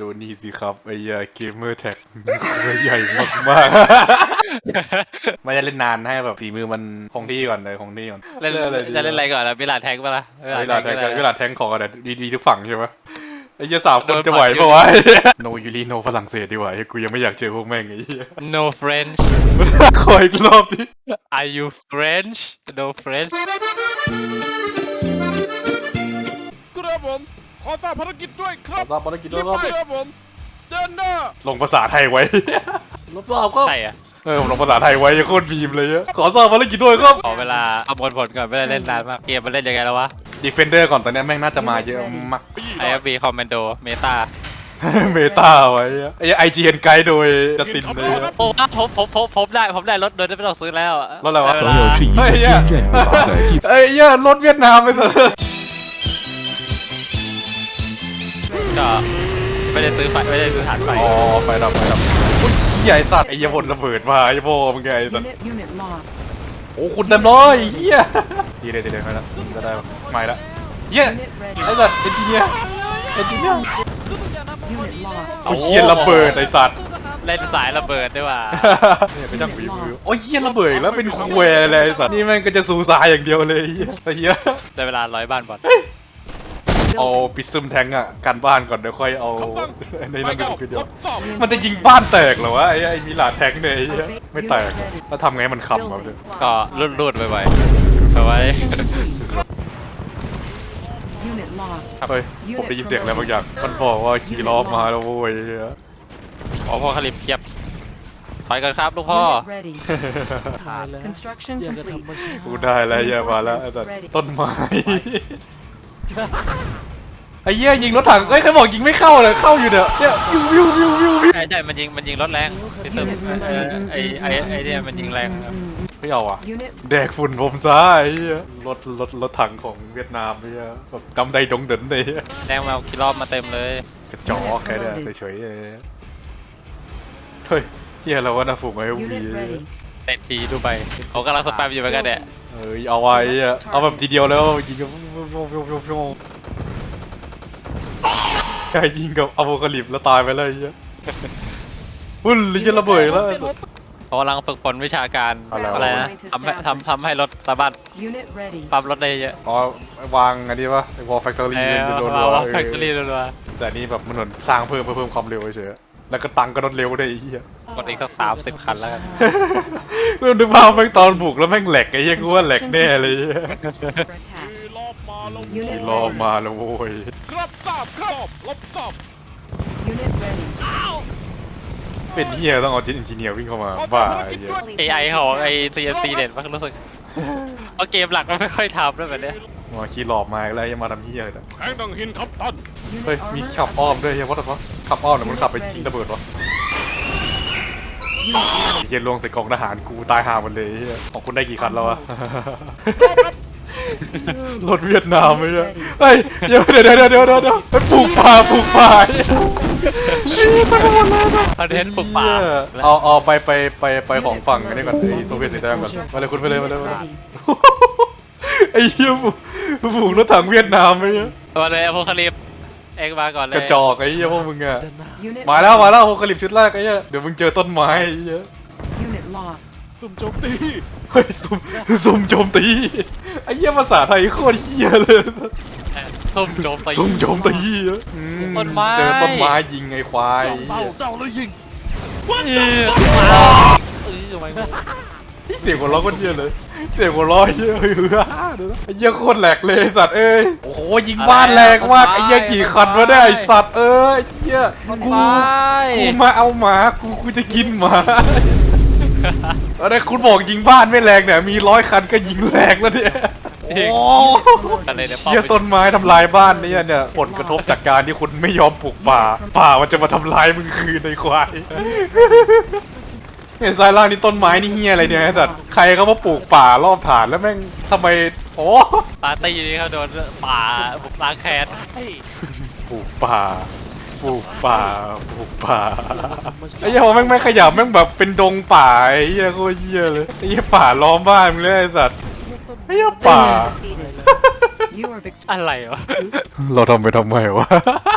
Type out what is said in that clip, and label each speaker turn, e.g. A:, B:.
A: ดูนี่สิครับไอ้เหี้ยเกมเมอร์แท็กใหญ่มากมากๆไม่ได้เล่นนานให้แบบฝีมือมันคงที่ก่อนเลยคงที่ก่อน
B: เล่น
A: อะไรดี
B: จะเล่นอะไรก่อนล่ะมิลาแทงปะล่ะ
A: เวลาแทง
B: ก็
A: เว
B: ได้
A: ลาแทงของกันอะดีๆทุกฝั่งใช่ไหมไอ้เหี้ยสามคน
B: โดน
A: จะไหว
B: ปัด
A: ปะวะโนยูรีโนฝรั่งเศสดีกว่าไอ้กูยังไม่อยากเจอพวกแม่งไอ้เหี้ย
B: no French
A: ขออีกรอบดิ
B: are you French no French
C: ครับผม ขอทราบภารกิจด้วยครับ
A: รับภารกิจด้
C: รี
A: วย
C: บ
A: ครับ
C: ไปครับผมเดินหน้า
A: ลงภาษาไทยไว้รับทราบครับ
B: ใช่อะ
A: เออผมลงภาษาไทยไว้โคตรบีมเลยอะขอทราบภารกิจด้วยครับ
B: ขอเวลาประมวลผลก่อนไม่ได้เล่นนานมากเกมมันเล่นยังไงแล้ววะ
A: ดีเฟนเดอร์ก่อนตอนนี้แม่งน่าจะมาเยอะมาก
B: IFB Commando Meta
A: เมตาไว้อะไอ้ไอจีเอ็นไกด์โดยจัสตินเลยอะ
B: โอ้ผมผมผมผมได้ผมได้รถโดยไม่ต้องซื้อแล้วอะ
A: รถอะไรวะ
B: ด้เว
D: 朋
B: ลา
D: 友是一个
A: เฮ้ย
D: 坚
A: เหี้ย
D: 韧不拔的技
A: เอ้ยเหี้ยรถเวียดนามไปเถอะ
B: ก็ไม่ได้ซื้อไฟไม่ได้ซื้อฐานไฟ
A: อ๋อไฟดับไฟดับโอ้ยเหี้ยไอ้สัตว์ไอ้เหี้ยบนระเบิดมาไอ้โบมึงไงไอ้สัตว์
E: Unit, unit lost.
A: โอ้คุณเต็มร้อยไอ้เหี้ยดีเลยดีเลยไม่ละก็ได้ไม่ละเหี้ย
E: Unit ready.
A: ไอ้สัตว์เอนจิเนียร์เอนจิเนียร์
E: Unit lost.
A: โอ้ยเหี้ยระเบิดไอ้สัตว์
B: เล่นสายระเบิดด้วยว่ะ
A: เนี่ยไปจ้างฝีมือโอ้ยเหี้ยระเบิดอีกแล้วเป็นควยอะไรไอ้สัตว์นี่แม่งก็จะซูซายอย่างเดียวเลยไอ้เหี้ยไอ้เหี้ย
B: ได้เวลาร้อยบ้านบอล
A: เอาปิดซึมแทงอะกันบ้านก่อนเดี๋ยวค่อยเอา
C: คำสั่ง
A: ใน
C: ไป
A: นั้น
C: เก่า
A: คือเดียว
C: รับทราบ
A: มันจะยิงบ้านแตกเหรอวะไอ้ไอ้มิลาแทงเนี่ยไอ้เหี้ยไม่แตกแล้วทำไงให้มันขำครับเนี่ย
B: ก็รุดรุดๆไปๆเอาไว้
E: Unit lost.
A: เฮ้ยผมได้ยินเสียงอะไรบางอย่างมันบอกว่าขี่ล้อมาแล้วโว้ยไอ้เหี้ย
B: ขอพ่อคลิปเทียบไปกันครับลูกพ่อ
E: Unit ready. Construction complete.
A: กูได้แล้วเหี้ยมาแล้วไอ้สัตว์ต้นไม้ ไอ้เหี้ยยิงรถถังเอ้ยใครบอกยิงไม่เข้าเลยเข้าอยู่เนี่ยเนี่ยวิววิววิววิววิว
B: ใช่ใช่มันยิงมันยิงรถแรงที่ตึมเออไอไอไอเนี่ยมันยิงแรงครับ
A: ไม่เอาอะ
E: Unit
A: แดกฝุ่นผมซะไอ้เหี้ยรถรถรถถังของเวียดนามไอ้เหี้ยแบบกำไดดงเดินเลย
B: แรงมาเอาคิรอบมาเต็มเลย
A: กระจอกแค่เนี่ยเฉยๆเลยเฮ้ยเฮียเราว่าน่าฝูงไอ้วี
E: unit ready.
B: เต็มทีดูไปเขากำลังสแปมอยู่เหมือนกันเนี่ย
A: เออเอาไว้อะเอาแบบทีเดียวแล้วยิงกับใช่ยิงกับอโวคาลิปแล้วตายไปเลยไอ้เฮียหุ้นลิงระเบิดแล้ว
B: เขากำลังฝึกฝนวิชาการ
A: อะไรว
B: อะไรนะทำให้ทำทำให้รถสามารถ
E: Unit ready.
B: ปั๊มรถได้เยอะ
A: อ๋อวางอันนี้ปะไอ้วอลแฟคทอ
B: เอ
A: รี่
B: อ
A: โดน
B: เอาแฟคทอรี่รัว
A: แต่นี่แบบมันเหมือนสร้างเพิ่มเพื่อเพิ่มความเร็วเฉยๆแล้วก็ตังค์ก็ลดเร็วได้วยไอ้เหี้ย
B: กดอีกสักสามสิบคันแล้วกัน
A: เมื่อดูภาพแม่งตอนบุกแล้วแม่งแหลกไอ้เหี้ยกูว่าแหลกแน่เลยไอ้เหี้ย
E: For attack.
C: มีรอบมาแล้ว
E: Unit
A: ขี่ล้อมาแล้วโว้ย
C: ครับทราบครับรับทราบ
E: Unit ready.
A: เป็นเหี้ยต้องเอาจิตอินจิเนียร์วิ่งเข้ามา
C: ขอทรา
A: บ้า
C: บภาร
A: ไอ้
C: กิจ
A: เหี้ย
C: ด้วย
B: ไอไอของไอ CNC เด่นมากรู้สึกเพราะเกมหลักมันไม่ค่อยทำด้วยแบบเนี้ย
A: มาขี่หลอกมาอะไรยังมาทำเหี้ยเลยนะ
C: แทงดังหินครับท่าน
A: เฮ้ย
E: Unit
A: มี
E: armor
A: ขับอ้อม
E: upgrade.
A: ด้วยเฮียวัดวะขับอ้อมเนี่ยมันขับไปทิ้งระเบิดวะ
E: Unit ready.
A: เฮียลวงใส่กองทหารกูตายห่าหมดเลยเฮียของคุณได้กี่คันแล้ววะ รถเวียดนามไอ้เหี้ยเฮ้ยเดี๋ยวเดี๋ยวเดี๋ยวเดี๋ยวเดี๋ยวเดี๋ยวปลูกป่าปลูกป่า
B: คอนเทนต์ปลุกป่า
A: เหี้ยเอาเอาไปไปไปไปของฝั่งอันนี้ก่อนไอ้โซเวียตสีแดงก่อนมาเลยคุณไปเลยมาเลยมาเลย
E: Ready.
A: ไอ้เหี้ยฝูฝูงรถถังเวียดนามไอ้เหี้ย
B: มาเลยอโพคาลิป เอ็กมาก่อนเลย
A: กระจอกไอ้เหี้ยพวกมึงอะ
E: Unit
A: มาแล้วมาแล้วโฮคลิปชุดแรกไอ้เหี้ยเดี๋ยวมึงเจอต้นไม้ไอ้เหี้ย
E: Unit lost.
C: สุ่มโจมตี
A: เฮ้ยซุ่มซุ่มโจมตีไอ้เหี้ยภาษาไทยโคตรเหี้ยเลย
B: ซุ่มโจมตี
A: ซุ่มโจมตีอะอื
B: ต้นไม้
A: เจอต้นไม้ยิงไอ้ควาย
C: เต้าเต้าแล้วยิง
B: เออ เออไม่
A: เสียงหัวเราะโคตรเหี้ยเลย เสียงหัวเราะเหี้ยเฮ้ยเฮ้ยเดี๋ยวนะไอ้เหี้ยโคตรแหลกเลยไอ้สัตว์เอ้ย โอ้โหยิงบ้านแรงมากไอ้เหี้ยกี่คันวะเนี่ยไอ้สัตว์เอ้ยไอ้เหี้ยกูกูมาเอาหมา กูกูจะกินหมาแล้วเนี่ยคุณบอกยิงบ้านไม่แรงเนี่ยมีร้อยคันก็ยิงแรงแล้วเนี่ยโอ้
B: กันเลยเนี่ย
A: เชี่ยต้นไม้ทำลายบ้านเนี่ยเนี่ยผลกระทบจากการที่คุณไม่ยอมปลูกป่า ป่ามันจะมาทำลายมึงคืนในควาย เห็นซ้ายล่างนี่ต้นไม้นี่เฮียอะไรเนี่ยไอ้สัตว์ใครเขามาปลูกป่ารอบฐานแล้วแม่งทำไมโอ้
B: ปาร์ตี้นี่เขาโดนป่าบุกล้างแค้น
A: ปลูกป่าปลูกป่าปลูกป่าไอ้เหี้ยพอแม่งไม่ขยับแม่งแบบเป็นดงป่าไอ้เหี้ยโคตรเหี้ยเลยไอ้เหี้ยป่าล้อมบ้านมึงเลยไอ้สัตว์ไอ้เหี้ยป่า
E: Defeated. You are victorious.
B: อะไรวะ
A: เราทำไปทำไมวะ